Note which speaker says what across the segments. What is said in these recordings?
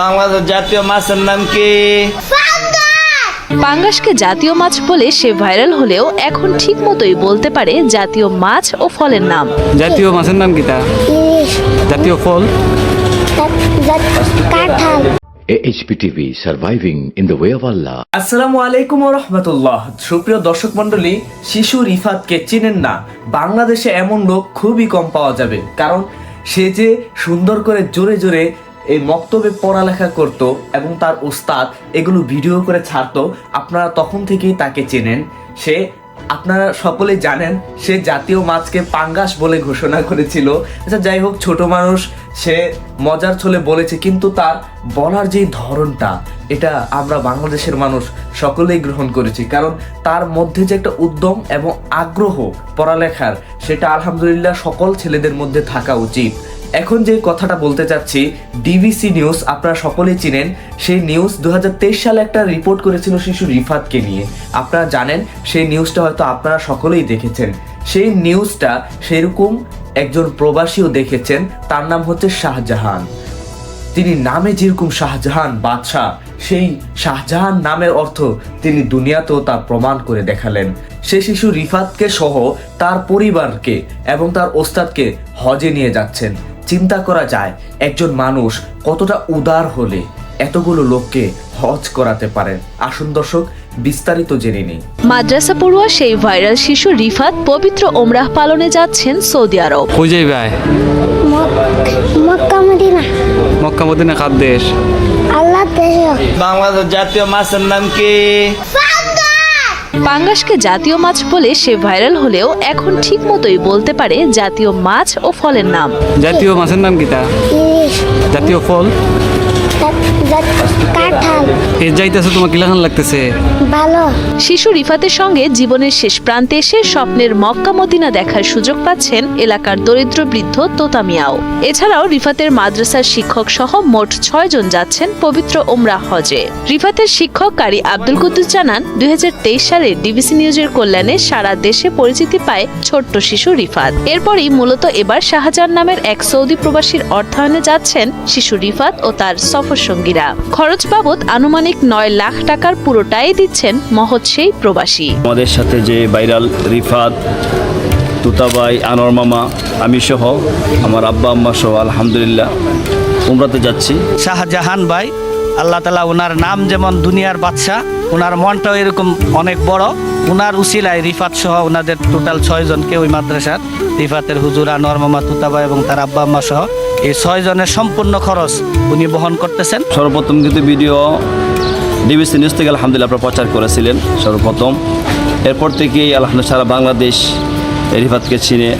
Speaker 1: বাংলাদেশ জাতীয় মাছের নাম কি?
Speaker 2: পাঙ্গাসকে জাতীয় মাছ বলে সে ভাইরাল হলেও এখন ঠিক মতোই বলতে পারে জাতীয় মাছ ও ফলের নাম।
Speaker 3: জাতীয় মাছের নাম কিতা
Speaker 4: ইলিশ।
Speaker 3: জাতীয় ফল?
Speaker 4: কাঁঠাল.
Speaker 5: আসসালামু আলাইকুম রহমতুল্লাহ। সুপ্রিয় দর্শক মন্ডলী শিশু রিফাতকে চিনেন না। বাংলাদেশে এমন লোক খুবই কম পাওয়া যাবে। কারণ সে যে সুন্দর করে জোরে জোরে এই মক্তবে পড়ালেখা করত এবং তার ওস্তাদ এগুলো ভিডিও করে ছাড়তো। আপনারা তখন থেকেই তাকে চেনেন। সে, আপনারা সকলেই জানেন, সে জাতীয় মাছকে পাঙ্গাস বলে ঘোষণা করেছিল। আচ্ছা যাই হোক, ছোট মানুষ, সে মজার ছলে বলেছে, কিন্তু তার বলার যে ধরনটা, এটা আমরা বাংলাদেশের মানুষ সকলেই গ্রহণ করেছি। কারণ তার মধ্যে যে একটা উদ্যম এবং আগ্রহ পড়ালেখার, সেটা আলহামদুলিল্লাহ সকল ছেলেদের মধ্যে থাকা উচিত। এখন যে কথাটা বলতে চাচ্ছি ডিবিসি নিউজ আপনারা সকলেই চিনেন, সেই নিউজ দুহাজার তেইশ সালে একটা রিপোর্ট করেছিল শিশু রিফাতকে নিয়ে। আপনারা জানেন, সেই নিউজটা হয়তো আপনারা সকলেই দেখেছেন। সেই নিউজটা সেরকম একজন প্রবাসীও দেখেছেন, তার নাম হচ্ছে শাহজাহান। তিনি নামে যেরকম শাহজাহান বাদশাহ, সেই শাহজাহান নামের অর্থ তিনি দুনিয়াতেও তা প্রমাণ করে দেখালেন। সে শিশু রিফাতকে সহ তার পরিবারকে এবং তার ওস্তাদকে হজে নিয়ে যাচ্ছেন। চিন্তা করা যায় একজন মানুষ কতটা উদার হলে এতগুলো লোককে হজ করাতে পারেন। আসুন দর্শক বিস্তারিত জেনে নিই।
Speaker 2: মাদ্রাসা পড়ুয়া সেই ভাইরাল শিশু রিফাত পবিত্র ওমরাহ পালনে যাচ্ছেন সৌদি আরব।
Speaker 3: কই যাই ভাই?
Speaker 4: Mecca Medina.
Speaker 3: মক্কা মদিনা খাদ দেশ?
Speaker 4: আল্লাহ দেশ।
Speaker 1: বাংলাদেশ জাতীয় মাছের নাম কি?
Speaker 2: পাঙ্গাসকে জাতীয় মাছ বলে সে ভাইরাল হলেও এখন ঠিক মতোই বলতে পারে জাতীয় মাছ ও ফলের নাম।
Speaker 3: জাতীয় মাছের নাম কিতা জাতীয় ফল? এ যাইতেছে তোমার কিলাখান লাগতেছে?
Speaker 4: ভালো।
Speaker 2: শিশু রিফাতের সঙ্গে জীবনের শেষ প্রান্তে এসে স্বপ্নের মক্কা মদিনা দেখার সুযোগ পাচ্ছেন এলাকার দরিদ্র বৃদ্ধ তোতা মিয়াও। এছাড়াও রিফাতের মাদ্রাসার শিক্ষক সহ মোট ছয় জন যাচ্ছেন পবিত্র ওমরা হজে। রিফাতের শিক্ষক কারি আব্দুল কুদ্দুস জানান দুই হাজার তেইশ সালে ডিবিসি নিউজের কল্যাণে সারা দেশে পরিচিতি পায় ছোট্ট শিশু রিফাত। এরপরই মূলত এবার শাহজাহান নামের এক সৌদি প্রবাসীর অর্থায়নে যাচ্ছেন শিশু রিফাত ও তার সফর সঙ্গীরা খরচ বাবদ আনুমানিক নয় লাখ টাকার পুরোটাই দিচ্ছেন মহৎ সেই প্রবাসী।
Speaker 6: আমাদের সাথে যে ভাইরাল রিফাত তুতাবাই আনোয়ার মামা আমি সহ আমার আব্বা আম্মা সহ আলহামদুলিল্লাহ উমরাতে যাচ্ছি।
Speaker 7: শাহজাহান ভাই আল্লাহ তালা ওনার নাম যেমন দুনিয়ার বাদশাহ ওনার মনটাও এরকম অনেক বড়। ওনার উসিলায় রিফাত সহ ওনাদের টোটাল ছয়জনকে ওই মাদ্রাসার রিফাতের হুজুর আনোয়ার মামা তুতাবা এবং তার আব্বা আম্মা সহ এই ছয়জনের সম্পূর্ণ খরচ উনি বহন করতেছেন।
Speaker 6: সর্বপ্রথম কিন্তু ভিডিও ডিবিসি নিউজ থেকে আলহামদুলিল্লাহ প্রচার করেছিলেন, সর্বপ্রথম। এরপর থেকেই আলহামদুলিল্লাহ সারা বাংলাদেশ এরিফাতকে রিফাতকে চিনে,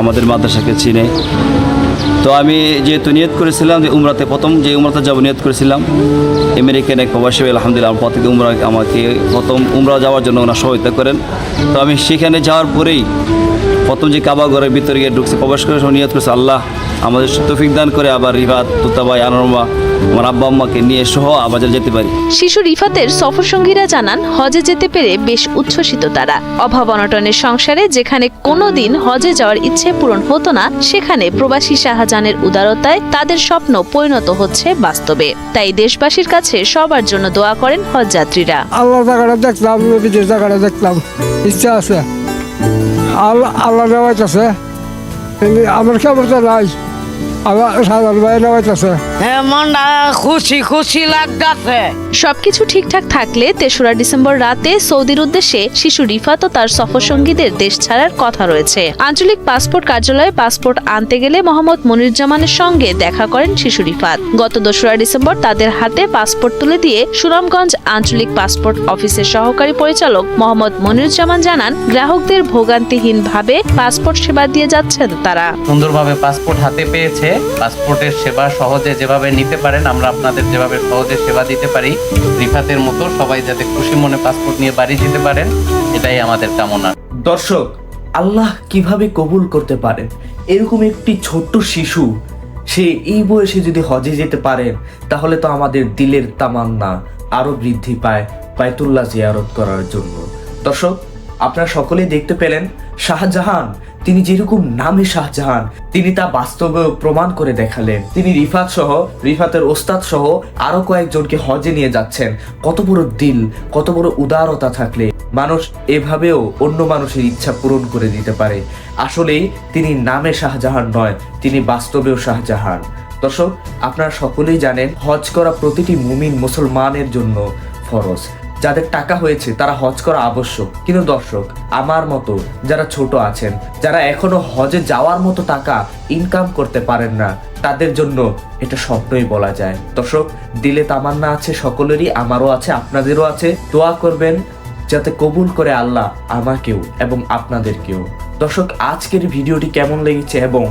Speaker 6: আমাদের মাদ্রাসাকে চিনে তো আমি যেহেতু নিয়ত করেছিলাম যে উমরাতে প্রথম যে উমরাতে যাব নিয়ত করেছিলাম আমেরিকান এক প্রবাসী আলহামদুলিল্লাহ আমার প্রত্যেকে উমরা আমাকে প্রথম উমরা যাওয়ার জন্য ওনার সহায়তা করেন। তো আমি সেখানে যাওয়ার পরেই প্রথম যে কাবা ঘরের ভিতরে গিয়ে ঢুকছে, প্রবেশ করে সব নিয়ত করেছে, আল্লাহ আমাদের তৌফিক দান করে আবার রিফাত তুতাবাই আনরমা আমার আব্বা আম্মাকে নিয়ে সহ আবার যেতে পারি।
Speaker 2: শিশু রিফাতের সফর সঙ্গীরা জানান, হজে যেতে পেরে বেশ উচ্ছ্বসিত তারা। অভাব অনটনের সংসারে যেখানে কোনোদিন হজে যাওয়ার ইচ্ছে পূরণ হতো না, সেখানে প্রবাসী শাহজাহানের উদারতায় তাদের স্বপ্ন পরিণত হচ্ছে বাস্তবে। তাই দেশবাসীর কাছে সবার জন্য দোয়া করেন হজযাত্রীরা
Speaker 8: আল্লাহ জায়গাটা দেখলাম বিদেশ জায়গাটা দেখলাম। ইচ্ছা আছে। আল্লাহ আল্লাহ নেওয়াইতেছে কিন্তু আমার ক্ষমতা নাই।
Speaker 7: মনটা খুশি খুশি লাগতেছে।
Speaker 2: সবকিছু ঠিকঠাক থাকলে তেসরা ডিসেম্বর রাতে সৌদির উদ্দেশ্যে শিশু রিফাত ও তার সফর সঙ্গীদের দেশ ছাড়ার কথা রয়েছে। আঞ্চলিক পাসপোর্ট কার্যালয়ে পাসপোর্ট আনতে গেলে মোহাম্মদ মনিরুজ্জামানের সঙ্গে দেখা করেন শিশু রিফাত। গত দোসরা ডিসেম্বর তাদের হাতে পাসপোর্ট তুলে দিয়ে সুনামগঞ্জ আঞ্চলিক পাসপোর্ট অফিসের সহকারী পরিচালক মোহাম্মদ মনিরুজ্জামান জানান গ্রাহকদের ভোগান্তিহীনভাবে পাসপোর্ট সেবা দিয়ে যাচ্ছেন তারা।
Speaker 9: সুন্দরভাবে পাসপোর্ট হাতে পেয়েছে পাসপোর্টের সেবা সহজে যেভাবে নিতে পারেন, আমরা আপনাদের যেভাবে সহজে সেবা দিতে পারি, রিফাতের মতো সবাই যাতে খুশি মনে পাসপোর্ট নিয়ে বাড়ি যেতে পারেন, এটাই আমাদের কামনা।
Speaker 5: দর্শক, আল্লাহ কীভাবে কবুল করতে পারেন? এরকম একটি ছোট্ট শিশু, সে এই বয়সে যদি হজে যেতে পারেন তাহলে তো আমাদের দিলের তামান্না আরও বৃদ্ধি পায় বায়তুল্লাহ জিয়ারত করার জন্য। দর্শক আপনারা সকলেই দেখতে পেলেন শাহজাহান। তিনি যেরকম নামে শাহজাহান, তিনি তা বাস্তবে প্রমাণ করে দেখালেন। তিনি রিফাত সহ, রিফাতের ওস্তাদ সহ আরও কয়েকজনকে হজে নিয়ে যাচ্ছেন। কত বড় দিল, কত বড় উদারতা থাকলে। মানুষ এভাবেও অন্য মানুষের ইচ্ছা পূরণ করে দিতে পারে। আসলেই তিনি নামে শাহজাহান নয়, তিনি বাস্তবেও শাহজাহান। দর্শক, আপনারা সকলেই জানেন হজ করা প্রতিটি মুমিন মুসলমানের জন্য ফরজ। যাদের টাকা হয়েছে, তারা হজ করা আবশ্যক। কিন্তু দর্শক, আমার মতো যারা ছোট আছেন, যারা এখনও হজে যাওয়ার মতো টাকা ইনকাম করতে পারেন না, তাদের জন্য এটা স্বপ্নই বলা যায়। দর্শক, দিলে তামান্না আছে সকলেরই, আমারও আছে, আপনাদেরও আছে। দোয়া করবেন যাতে কবুল করে আল্লাহ আমাকেও এবং আপনাদেরকেও। দর্শক, আজকের ভিডিওটি কেমন লেগেছে এবং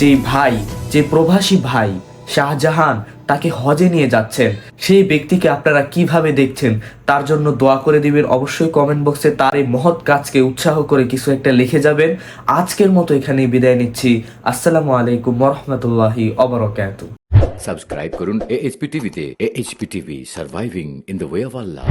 Speaker 5: যে ভাই, যে প্রবাসী ভাই শাহজাহান তাকে হজে নিয়ে যাচ্ছেন সেই ব্যক্তিকে আপনারা কীভাবে দেখছেন? তার জন্য দোয়া করে দিবেন। অবশ্যই কমেন্ট বক্সে তার এই মহৎ কাজকে উৎসাহ করে কিছু একটা লিখে যাবেন। আজকের মতো এখানে বিদায় নিচ্ছি। আসসালামু আলাইকুম রহমতুল্লাহি অবরকাত
Speaker 10: সাবস্ক্রাইব করুন এএইচপি টিভিতে A H P TV surviving in the way of Allah